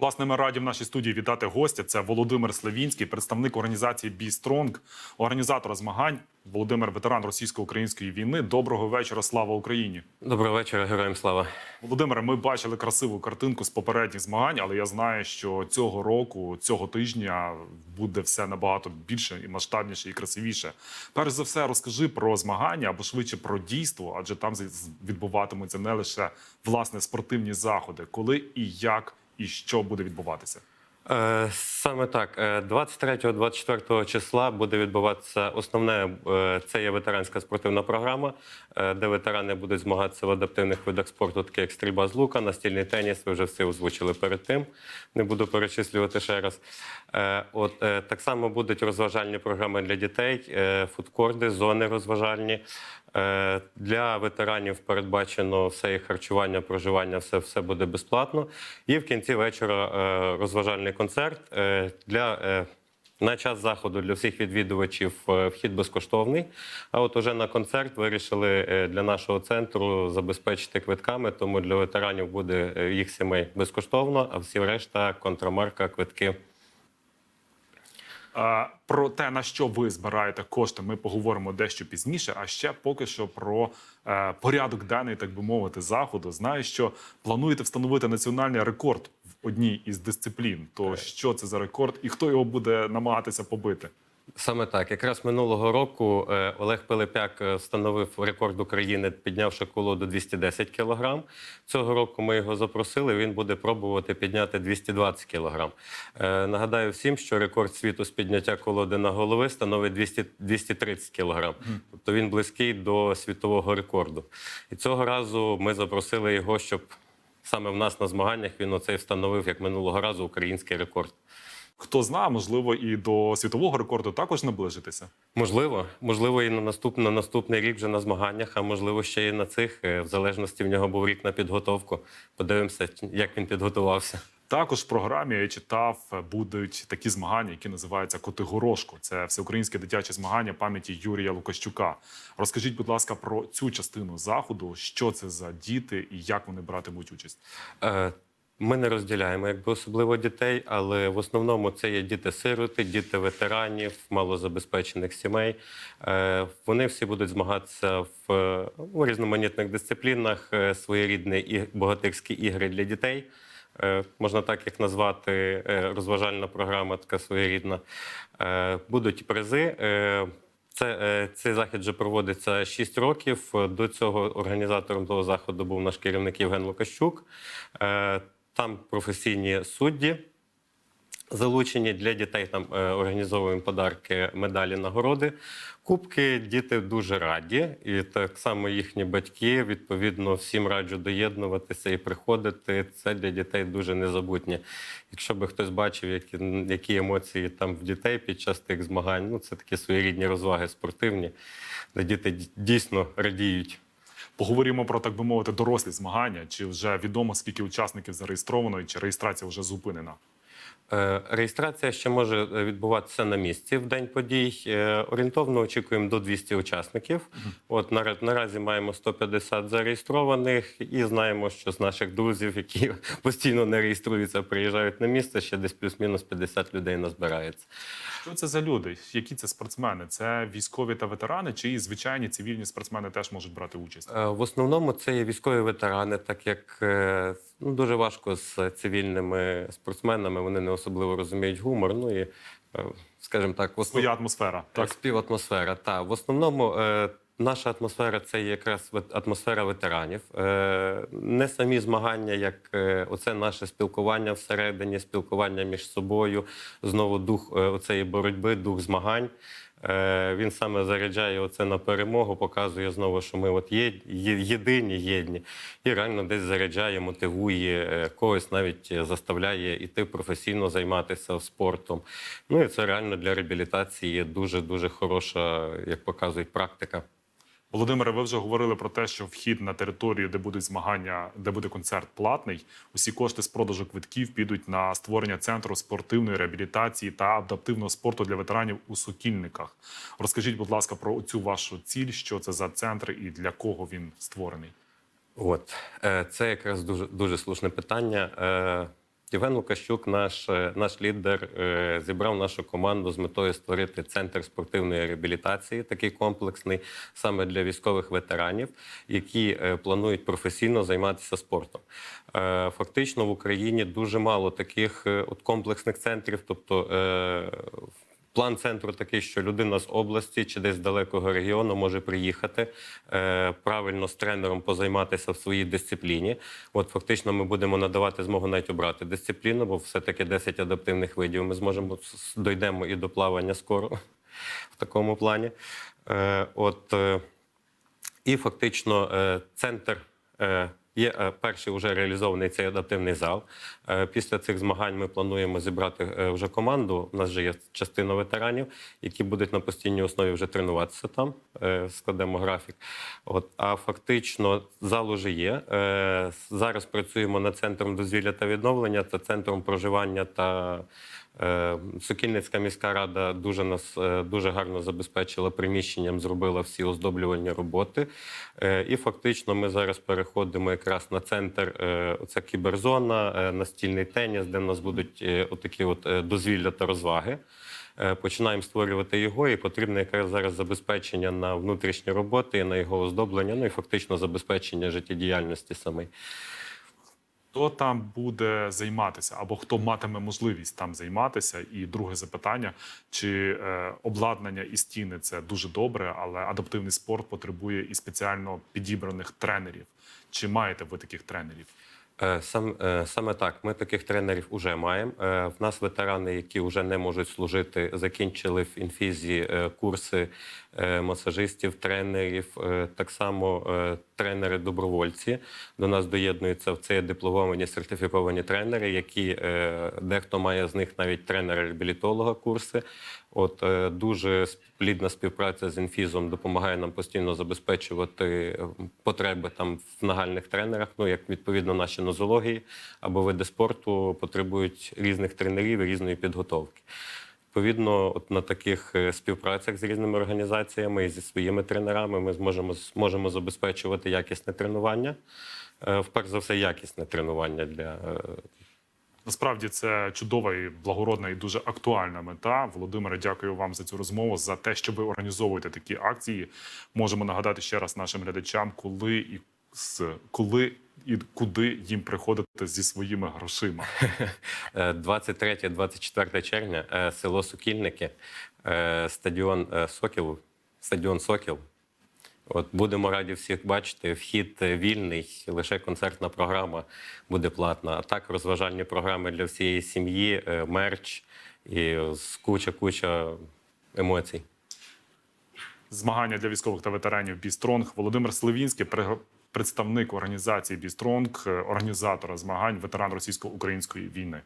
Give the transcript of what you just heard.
Власне, ми раді в нашій студії вітати гостя. Це Володимир Славінський, представник організації «Бістронг», організатора змагань. Володимир, ветеран російсько-української війни. Доброго вечора, слава Україні! Доброго вечора, героям слава. Володимире, ми бачили красиву картинку з попередніх змагань, але я знаю, що цього року, цього тижня буде все набагато більше і масштабніше, і красивіше. Перш за все, розкажи про змагання або швидше про дійство, адже там відбуватимуться не лише власне спортивні заходи, коли і як і що буде відбуватися. Е, саме так, е, 23-24 числа буде відбуватися основне е, це є ветеранська спортивна програма, е, де ветерани будуть змагатися в адаптивних видах спорту, такі як стрільба з лука, настільний теніс. Ви вже все озвучили перед тим. Не буду перечислювати ще раз. Е, От е, так само будуть розважальні програми для дітей, е, фудкорди, зони розважальні. Е, Для ветеранів передбачено все їх харчування, проживання, все, все буде безплатно. І в кінці вечора е, розважальний концерт е, для. На час заходу для всіх відвідувачів вхід безкоштовний. А от уже на концерт вирішили для нашого центру забезпечити квитками, тому для ветеранів буде їх сімей безкоштовно, а всі решта контрамарка, квитки. Про те, на що ви збираєте кошти, ми поговоримо дещо пізніше. А ще поки що про е, порядок денний, так би мовити, заходу. Знаю, що плануєте встановити національний рекорд в одній із дисциплін. То що це за рекорд, і хто його буде намагатися побити? Саме так. Якраз минулого року е, Олег Пилипяк е, встановив рекорд України, піднявши коло до 210 кілограм. Цього року ми його запросили. Він буде пробувати підняти 220 кілограм. Е, Нагадаю всім, що рекорд світу з підняття колоди на голови становить 200, 230 кілограм. Тобто він близький до світового рекорду. І цього разу ми запросили його, щоб саме в нас на змаганнях він оцей встановив як минулого разу український рекорд. Хто знає, можливо, і до світового рекорду також наближитися. Можливо, можливо, і на наступний, на наступний рік вже на змаганнях, а можливо, ще і на цих, е, в залежності в нього був рік на підготовку. Подивимося, як він підготувався. Також в програмі я читав, е, будуть такі змагання, які називаються Котигорошко. Це всеукраїнське дитяче змагання пам'яті Юрія Лукащука. Розкажіть, будь ласка, про цю частину заходу, що це за діти і як вони братимуть участь. Ми не розділяємо якби особливо дітей, але в основному це є діти-сироти, діти ветеранів, малозабезпечених сімей. Е, Вони всі будуть змагатися в, е, різноманітних дисциплінах, е, своєрідні і богатирські ігри для дітей. Можна так їх назвати, розважальна програма така своєрідна. Будуть призи. Це, цей захід вже проводиться 6 років. До цього організатором того заходу був наш керівник Євген Лукащук. Там професійні судді залучені для дітей. Там е, організовуємо подарки, медалі, нагороди. Кубки діти дуже раді, і так само їхні батьки. Відповідно, всім раджу доєднуватися і приходити. Це для дітей дуже незабутнє. Якщо би хтось бачив, які, які емоції там в дітей під час тих змагань, ну це такі своєрідні розваги спортивні, де діти дійсно радіють. Поговоримо про так би мовити дорослі змагання. Чи вже відомо скільки учасників зареєстровано, і чи реєстрація вже зупинена? Е, Реєстрація ще може е, відбуватися на місці в день подій. Е, Орієнтовно очікуємо до 200 учасників. От нара- наразі маємо 150 зареєстрованих, і знаємо, що з наших друзів, які постійно не реєструються, приїжджають на місце, ще десь плюс-мінус 50 людей назбирається. Що це за люди? Які це спортсмени? Це військові та ветерани, чи і звичайні цивільні спортсмени теж можуть брати участь? В основному це є військові ветерани, так як ну, дуже важко з цивільними спортсменами. Вони не особливо розуміють гумор. Ну і, е, скажімо так, в основ... Своя атмосфера. Так, Так співатмосфера. Та в основному е, наша атмосфера це якраз атмосфера ветеранів. Е, не самі змагання, як е, оце наше спілкування всередині, спілкування між собою, знову дух е, оцеї боротьби, дух змагань. Е, він саме заряджає оце на перемогу, показує знову, що ми от є, єдині, єдні, і реально десь заряджає, мотивує е, когось, навіть е, заставляє іти професійно займатися спортом. Ну і це реально для реабілітації дуже дуже хороша, як показують практика. Володимире, ви вже говорили про те, що вхід на територію, де будуть змагання, де буде концерт платний. Усі кошти з продажу квитків підуть на створення центру спортивної реабілітації та адаптивного спорту для ветеранів у Сокільниках. Розкажіть, будь ласка, про цю вашу ціль, що це за центр і для кого він створений. От е, це якраз дуже дуже слушне питання. Євген Лукащук, наш, е, наш лідер, е, зібрав нашу команду з метою створити центр спортивної реабілітації, такий комплексний саме для військових ветеранів, які е, планують професійно займатися спортом. Фактично в Україні дуже мало таких от комплексних центрів, тобто. План центру такий, що людина з області чи десь з далекого регіону може приїхати е, правильно з тренером позайматися в своїй дисципліні. От фактично ми будемо надавати змогу навіть обрати дисципліну, бо все-таки 10 адаптивних видів. Ми зможемо дойдемо і до плавання скоро в такому плані. Е, от, е, і фактично е, центр. е, Є е, перший вже реалізований цей адаптивний зал. Е, Після цих змагань ми плануємо зібрати е, вже команду. У нас вже є частина ветеранів, які будуть на постійній основі вже тренуватися там. Складемо графік. От, а фактично зал уже є. Зараз працюємо над центром дозвілля та відновлення та центром проживання та Сокільницька міська рада дуже нас е, дуже гарно забезпечила приміщенням, зробила всі оздоблювальні роботи. Е, І фактично ми зараз переходимо якраз на центр. е, Це кіберзона, е, настільний теніс, де в нас будуть е, отакі от е, дозвілля та розваги. Е, Починаємо створювати його, і потрібне якраз зараз забезпечення на внутрішні роботи, на його оздоблення, ну і фактично забезпечення життєдіяльності самої. Хто там буде займатися, або хто матиме можливість там займатися? І друге запитання: чи е, обладнання і стіни це дуже добре, але адаптивний спорт потребує і спеціально підібраних тренерів. Чи маєте ви таких тренерів? Е, Сам, е, саме так, ми таких тренерів вже маємо. Е, В нас ветерани, які вже не можуть служити, закінчили в інфізі курси масажистів, тренерів, так само тренери-добровольці. До нас доєднуються в це дипломовані сертифіковані тренери, які дехто має з них навіть тренера-реабілітолога курси. От дуже плідна співпраця з інфізом допомагає нам постійно забезпечувати потреби там в нагальних тренерах. Ну як відповідно наші нозології або види спорту потребують різних тренерів і різної підготовки. Відповідно, от на таких е, співпрацях з різними організаціями і зі своїми тренерами ми зможемо зможемо забезпечувати якісне тренування. Е, Вперше за все, якісне тренування для е, Насправді це чудова і благородна і дуже актуальна мета. Володимире, дякую вам за цю розмову, за те, що ви організовуєте такі акції. Можемо нагадати ще раз нашим глядачам, коли і коли і куди їм приходити зі своїми грошима. Е, 23-24 червня, е, село Сокільники, е, стадіон е, Сокіл, стадіон Сокіл. От будемо раді всіх бачити. Вхід е, вільний, лише концертна програма буде платна. А так розважальні програми для всієї сім'ї, е, мерч і куча-куча емоцій. Змагання для військових та ветеранів Бістронг. Володимир Сливінський, представник організації Бістронг, організатора змагань, ветеран російсько-української війни.